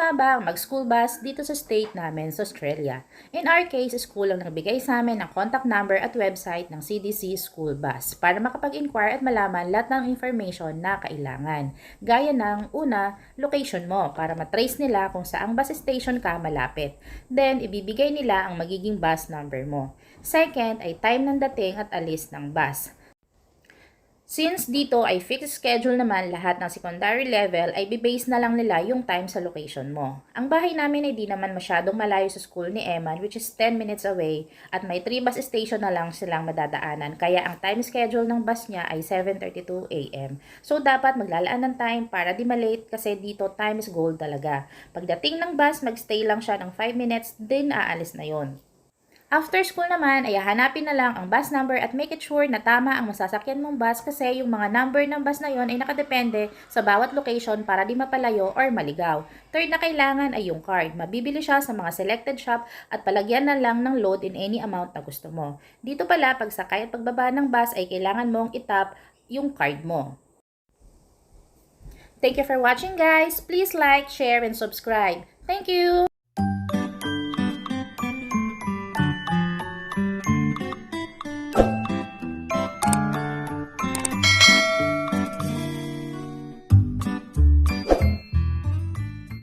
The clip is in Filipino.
magtambang, mag-school bus dito sa state namin sa Australia. In our case, school ang nagbigay sa amin ng contact number at website ng CDC School Bus para makapag-inquire at malaman lahat ng information na kailangan. Gaya ng una, location mo para matrace nila kung saang bus station ka malapit. Then, ibibigay nila ang magiging bus number mo. Second ay time ng dating at alis ng bus. Since dito ay fixed schedule naman lahat ng secondary level ay bibase na lang nila yung time sa location mo. Ang bahay namin ay di naman masyadong malayo sa school ni Eman which is 10 minutes away at may 3 bus station na lang silang madadaanan kaya ang time schedule ng bus niya ay 7.32 a.m. So dapat maglalaan ng time para di malate kasi dito time is gold talaga. Pagdating ng bus, magstay lang siya ng 5 minutes din aalis na yon. After school naman, ay hanapin na lang ang bus number at make it sure na tama ang masasakyan mong bus kasi yung mga number ng bus na yon ay nakadepende sa bawat location para di mapalayo or maligaw. Third na kailangan ay yung card. Mabibili siya sa mga selected shop at palagyan na lang ng load in any amount na gusto mo. Dito pala, pagsakay at pagbaba ng bus ay kailangan mong itap yung card mo. Thank you for watching guys. Please like, share, and subscribe. Thank you!